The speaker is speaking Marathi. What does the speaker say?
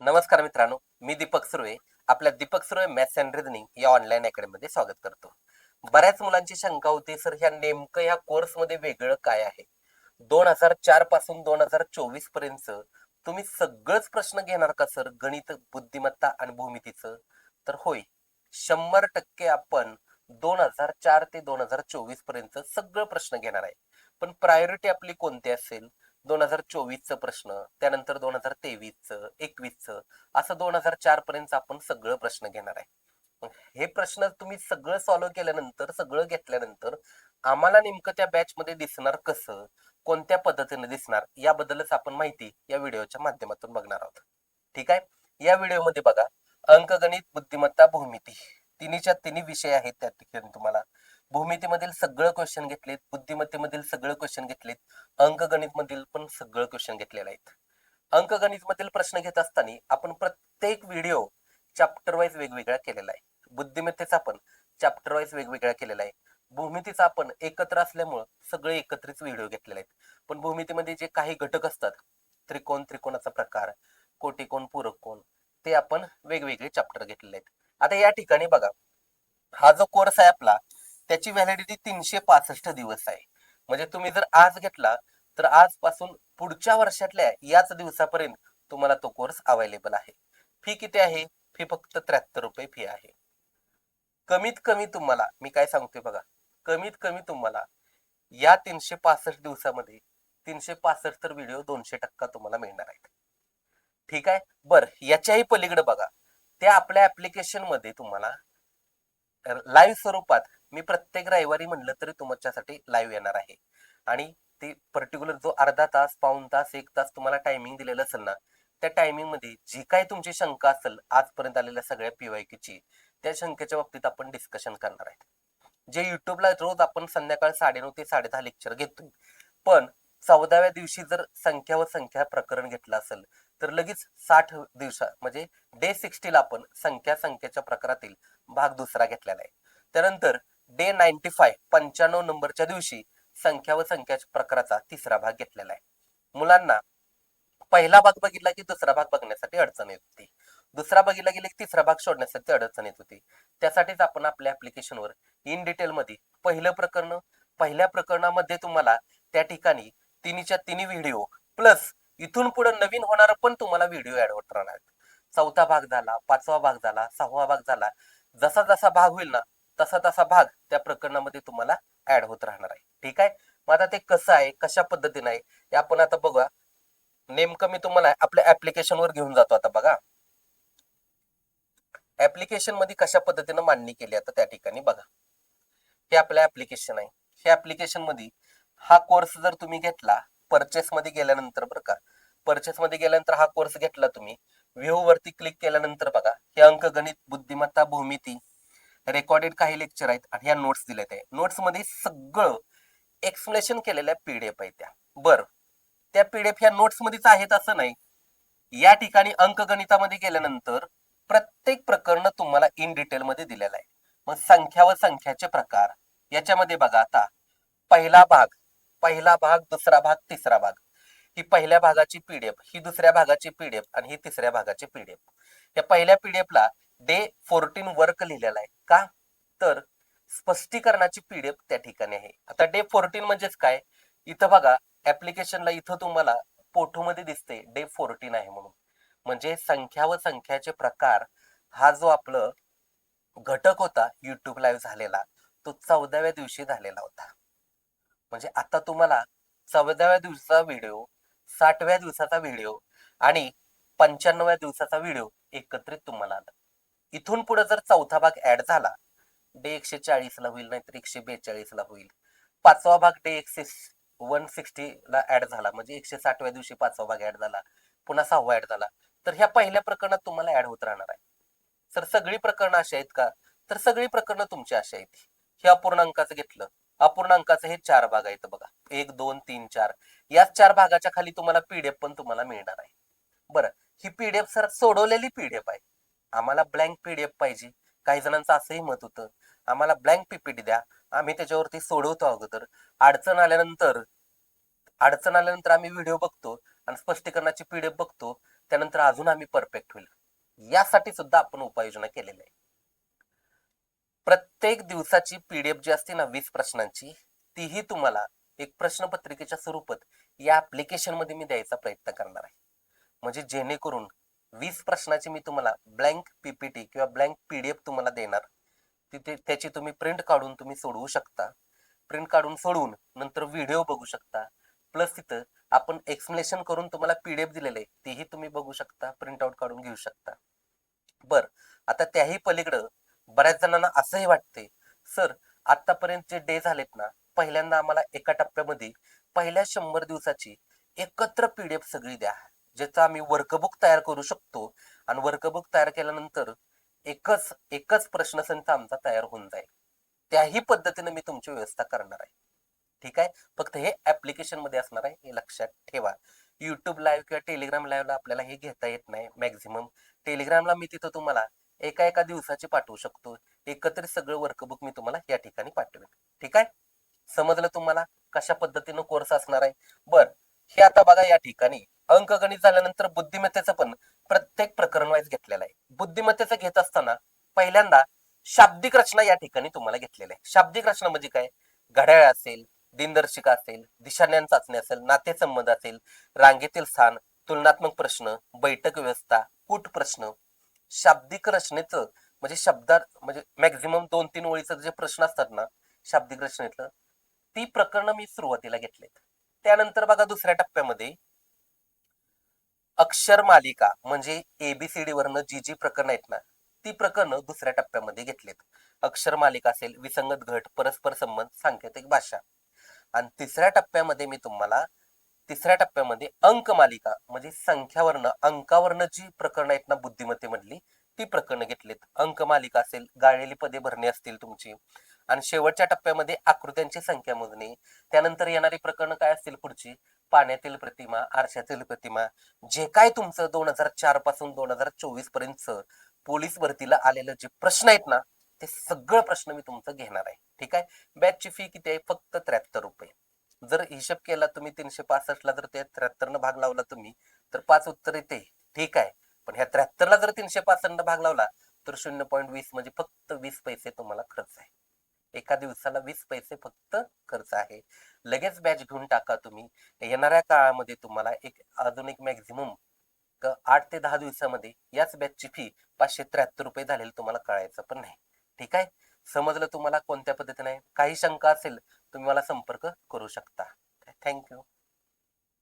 नमस्कार मित्रांनो मी दीपक सुर्वे आपल्या Deepak Surve maths and reasoning या ऑनलाईन अकॅडमीमध्ये स्वागत करतो. बऱ्याच मुलांची शंका होती सर ह्या नेमकं ह्या कोर्समध्ये वेगळं काय आहे? दोन हजार चारपासून दोन हजार चोवीसपर्यंत तुम्ही सगळंच प्रश्न घेणार का सर? गणित बुद्धिमत्ता आणि भूमितीचं? तर होय शंभर टक्के आपण दोन हजार चार ते दोन हजार चोवीसपर्यंत सगळं प्रश्न घेणार आहे. पण प्रायोरिटी आपली कोणती असेल? दोन हजार चोवीसचं प्रश्न त्यानंतर दोन हजार तेवीसचं एकवीसचं असं दोन हजार चार पर्यंत आपण सगळं प्रश्न घेणार आहे. हे प्रश्न तुम्ही सगळं सॉल्व्ह केल्यानंतर सगळं घेतल्यानंतर आम्हाला नेमकं त्या बॅच मध्ये दिसणार कसं कोणत्या पद्धतीने दिसणार याबद्दलच आपण माहिती या व्हिडिओच्या माध्यमातून बघणार आहोत. ठीक आहे? या व्हिडिओमध्ये बघा अंकगणित बुद्धिमत्ता भूमिती. तिन्हीच्या तिन्ही विषय आहेत त्या ठिकाणी तुम्हाला. भूमितीमधील सगळं क्वेश्चन घेतलेत बुद्धिमत्तेमधील सगळं क्वेश्चन घेतलेत. अंकगणित मधील पण सगळं क्वेश्चन घेतलेलं आहेत. अंकगणित मधील प्रश्न घेत असताना आपण प्रत्येक व्हिडिओ चॅप्टर वाईज वेगवेगळा केलेला आहे बुद्धिमत्तेचा आपण चॅप्टर वाईज वेगवेगळा केलेला आहे भूमितीचा आपण एकत्र असल्यामुळं सगळे एकत्रित व्हिडिओ घेतलेले आहेत. पण भूमितीमध्ये जे काही घटक असतात त्रिकोण त्रिकोणाचा प्रकार कोटिकोण पूरक कोण ते आपण वेगवेगळे चॅप्टर घेतलेले आहेत. आता या ठिकाणी बघा हा जो कोर्स आहे आपला त्याची व्हॅलिडिटी तीनशे पासष्ट दिवस आहे. म्हणजे तुम्ही जर आज घेतला तर आजपासून पुढच्या वर्षातल्या याच दिवसापर्यंत तुम्हाला तो कोर्स अवेलेबल आहे. फी किती आहे? फी फक्त त्र्याहत्तर रुपये फी आहे. कमीत कमी तुम्हाला मी काय सांगतोय बघा कमीत कमी तुम्हाला या तीनशे पासष्ट दिवसामध्ये तीनशे पासष्ट तर व्हिडिओ दोनशे टक्का तुम्हाला मिळणार आहेत. ठीक आहे? बर याच्याही पलीकडे बघा. त्या आपल्या ऍप्लिकेशनमध्ये तुम्हाला लाईव्ह स्वरूपात मी प्रत्येक रविवारी म्हणलं तरी तुमच्यासाठी लाईव्ह येणार आहे. आणि ते पर्टिक्युलर जो अर्धा तास पाऊन तास एक तास तुम्हाला टायमिंग दिलेलं असेल ना त्या टायमिंगमध्ये जी काही तुमची शंका असेल आजपर्यंत आलेल्या सगळ्या पीवायकीची त्या शंकेच्या बाबतीत आपण डिस्कशन करणार आहेत. जे युट्यूबला रोज आपण संध्याकाळ साडेनऊ ते साडे दहा लेक्चर घेतोय पण चौदाव्या दिवशी जर संख्या व संख्या प्रकरण घेतलं असेल तर लगेच साठ दिवसा म्हणजे डे सिक्स्टीला आपण संख्या संख्येच्या प्रकारातील भाग दुसरा घेतलेला आहे. त्यानंतर डे नाईन्टी फाय पंच्याण्णव नंबरच्या दिवशी संख्या व संख्याच्या प्रकाराचा तिसरा भाग घेतलेला आहे. मुलांना पहिला भाग बघितला की दुसरा भाग बघण्यासाठी अडचण येत होती. दुसरा बघितला गेला की तिसरा भाग शोधण्यासाठी अडचण येत होती. त्यासाठीच आपण आपल्या ऍप्लिकेशनवर इन डिटेल मध्ये पहिलं प्रकरण पहिल्या प्रकरणामध्ये तुम्हाला त्या ठिकाणी तिन्हीच्या तिन्ही व्हिडिओ प्लस इथून पुढे नवीन होणार पण तुम्हाला व्हिडिओ ऍड होत राहणार चौथा भाग झाला पाचवा भाग झाला सहावा भाग झाला. जसा जसा भाग होईल ना तसा तसा भाग त्या प्रकरणामध्ये तुम्हाला ऍड होत राहणार आहे. ठीक आहे? मग आता ते कसं आहे? कशा पद्धतीने आहे? हे आपण आता बघा नेमकं मी तुम्हाला आपल्या ऍप्लिकेशन वर घेऊन जातो आता बघा. ऍप्लिकेशनमध्ये कशा पद्धतीने मांडणी केली आता त्या ठिकाणी बघा. हे आपलं ऍप्लिकेशन आहे. हे ऍप्लिकेशनमध्ये हा कोर्स जर तुम्ही घेतला परचेस मध्ये गेल्यानंतर बरं का. परचेस मध्ये गेल्यानंतर हा कोर्स घेतला तुम्ही. व्ह्यू वरती क्लिक केल्यानंतर बघा. हे अंकगणित बुद्धिमत्ता भूमिती रेकॉर्डेड काही लेक्चर आहेत आणि ह्या नोट्स दिलेत आहे. नोट्समध्ये सगळं एक्सप्लेनेशन केलेल्या पीडीएफ आहेत त्या. बर. त्या पीडीएफ ह्या नोट्स मध्येच आहेत असं नाही. या ठिकाणी अंकगणितामध्ये गेल्यानंतर प्रत्येक प्रकरण तुम्हाला इन डिटेल मध्ये दिलेलं आहे. मग संख्या व संख्याचे प्रकार. याच्यामध्ये बघा आता. पहिला भाग. पहिला भाग दुसरा भाग तिसरा भाग. ही पहिल्या भागाची पीडीएफ ही दुसऱ्या भागाची पीडीएफ आणि ही तिसऱ्या भागाची पीडीएफ या पहिल्या पीडीएफ ला डे फोर्टीन वर्क लिहिलेला आहे. का? तर स्पष्टीकरणाची पीडीएफ त्या ठिकाणी आहे. आता डे फोर्टीन म्हणजेच काय? इथं बघा ऍप्लिकेशनला इथं तुम्हाला पोठोमध्ये दिसते डे फोर्टीन आहे म्हणून. म्हणजे संख्या व संख्याचे प्रकार हा जो आपलं घटक होता युट्यूब लाईव्ह झालेला तो चौदाव्या दिवशी झालेला होता. म्हणजे आता तुम्हाला चौदाव्या दिवसाचा व्हिडिओ साठव्या दिवसाचा व्हिडिओ आणि पंच्याण्णव्या दिवसाचा व्हिडिओ एकत्रित तुम्हाला आला. इथून पुढे जर चौथा भाग ऍड झाला डे एकशे चाळीस ला होईल नाहीतर एकशे बेचाळीस ला होईल. पाचवा भाग डे एकशे वन सिक्स्टी ला ऍड झाला म्हणजे एकशे साठव्या दिवशी पाचवा भाग ऍड झाला पुन्हा सहावा ऍड झाला. तर ह्या पहिल्या प्रकरणात तुम्हाला ऍड होत राहणार आहे. सर सगळी प्रकरणं अशी आहेत का? तर सगळी प्रकरणं तुमची अशी आहेत हे. अपूर्णांकाचं घेतलं. अपूर्णांकाचं हे चार भाग आहेत बघा. एक दोन तीन चार. याच चार भागाच्या खाली तुम्हाला पीडीएफ पण तुम्हाला मिळणार आहे. बरं ही पीडीएफ सर सोडवलेली पीडीएफ आहे. आम्हाला ब्लँक पीडीएफ पाहिजे. काही जणांचं असंही मत होतं आम्हाला ब्लँक पीपीटी द्या. आम्ही त्याच्यावरती सोडवतो अगोदर. अडचण आल्यानंतर अडचण आल्यानंतर आम्ही व्हिडिओ बघतो आणि स्पष्टीकरणाची पीडीएफ बघतो. त्यानंतर अजून आम्ही परफेक्ट होईल. यासाठी सुद्धा आपण उपाययोजना केलेली आहे प्रत्येक दिवसाची पीडीएफ जी असते ना वीस प्रश्नांची तीही तुम्हाला एक प्रश्नपत्रिकेच्या स्वरूपात या ऍप्लिकेशनमध्ये मी द्यायचा प्रयत्न करणार आहे. म्हणजे जेणेकरून वीस प्रश्नाची मी तुम्हाला ब्लँक पीपीटी किंवा ब्लँक पीडीएफ तुम्हाला देणार. तिथे त्याची तुम्ही प्रिंट काढून तुम्ही सोडवू शकता. प्रिंट काढून सोडवून नंतर व्हिडिओ बघू शकता. प्लस तिथं आपण एक्सप्लेनेशन करून तुम्हाला पीडीएफ दिलेले तेही तुम्ही बघू शकता प्रिंट आउट काढून घेऊ शकता. बर आता त्याही पलीकडं बऱ्याच जणांना असंही वाटते सर आतापर्यंत जे डे झालेत ना पहिल्यांदा आम्हाला एका टप्प्यामध्ये पहिल्या शंभर दिवसाची एकत्र पीडीएफ सगळी द्या. ज्याचा आम्ही वर्कबुक तयार करू शकतो. आणि वर्कबुक तयार केल्यानंतर एकच एकच प्रश्नसंच आमचा तयार होऊन जाईल. त्याही पद्धतीने मी तुमची व्यवस्था करणार आहे. ठीक आहे? फक्त हे ऍप्लिकेशनमध्ये असणार आहे. हे लक्षात ठेवा. युट्यूब लाईव्ह किंवा टेलिग्राम लाईव्हला आपल्याला हे घेता येत नाही मॅक्झिमम टेलिग्रामला मी तिथं तुम्हाला एका एका दिवसाचे पाठवू शकतो. एकत्रित सगळं वर्कबुक मी तुम्हाला या ठिकाणी पाठवेन. ठीक आहे? समजलं तुम्हाला कशा पद्धतीनं कोर्स असणार आहे? बर. हे आता बघा या ठिकाणी. अंकगणित झाल्यानंतर बुद्धिमत्तेचं पण प्रत्येक प्रकरण वाईज घेतलेलं आहे. बुद्धिमत्तेचं घेत असताना पहिल्यांदा शाब्दिक रचना या ठिकाणी तुम्हाला घेतलेलं आहे शाब्दिक रचना म्हणजे काय? घड्याळ असेल दिनदर्शिका असेल दिशाज्ञान चाचणी असेल नातेसंबंध असेल रांगेतील स्थान तुलनात्मक प्रश्न बैठक व्यवस्था कूट प्रश्न. शाब्दिक रचनेचं म्हणजे शब्दात म्हणजे मॅक्झिमम दोन तीन ओळीचं जे प्रश्न असतात ना शाब्दिक रचनेतलं ती प्रकरणं मी सुरुवातीला घेतलेत. त्यानंतर बघा दुसऱ्या टप्प्यामध्ये अक्षर मालिका म्हणजे एबीसीडी वरनं जी जी प्रकरणं आहेत ना ती प्रकरणं दुसऱ्या टप्प्यामध्ये घेतलीत. अक्षर मालिका असेल विसंगत घट परस्पर संबंध सांकेतिक भाषा. आणि तिसऱ्या टप्प्यामध्ये मी तुम्हाला तिसऱ्या टप्प्यामध्ये अंक मालिका म्हणजे संख्यावरनं अंकावरनं जी प्रकरणं आहेत ना बुद्धिमत्तेमधली ती प्रकरणं घेतलीत. अंक मालिका असेल गाळलेली पदे भरणे असतील तुमची. आणि शेवटच्या टप्प्यामध्ये आकृत्यांची संख्या मोजणे. त्यानंतर येणारी प्रकरणं काय असतील पुढची? पाण्यातील प्रतिमा आरशातील प्रतिमा जे काय तुमचं दोन हजार चारपासून दोन हजार चोवीसपर्यंत पोलीस भरतीला आलेलं जे प्रश्न आहेत ना ते सगळं प्रश्न मी तुमचं घेणार आहे. ठीक आहे? बॅचची फी किती आहे? फक्त त्र्याहत्तर रुपये. जर हिशोब केला तुम्ही तीनशे पासष्टला जर ते त्र्याहत्तर न भाग लावला तुम्ही तर पाच उत्तर येते. ठीक आहे? पण ह्या त्र्याहत्तरला जर तीनशे पासष्ट भाग लावला तर शून्य पॉईंट वीस म्हणजे फक्त वीस पैसे तुम्हाला खर्च आहे. एका दिवसाला वीस पैसे फक्त खर्च आहे. लगेच बॅच घेऊन टाका तुम्ही. येणाऱ्या काळामध्ये तुम्हाला एक अजून एक मॅक्झिमम आठ ते दहा दिवसामध्ये याच बॅचची फी पाचशे त्र्याहत्तर रुपये झालेली तुम्हाला कळायचं पण नाही. ठीक आहे? समजलं तुम्हाला कोणत्या पद्धतीने? काही शंका असेल तुम्ही मला संपर्क करू शकता. थँक्यू.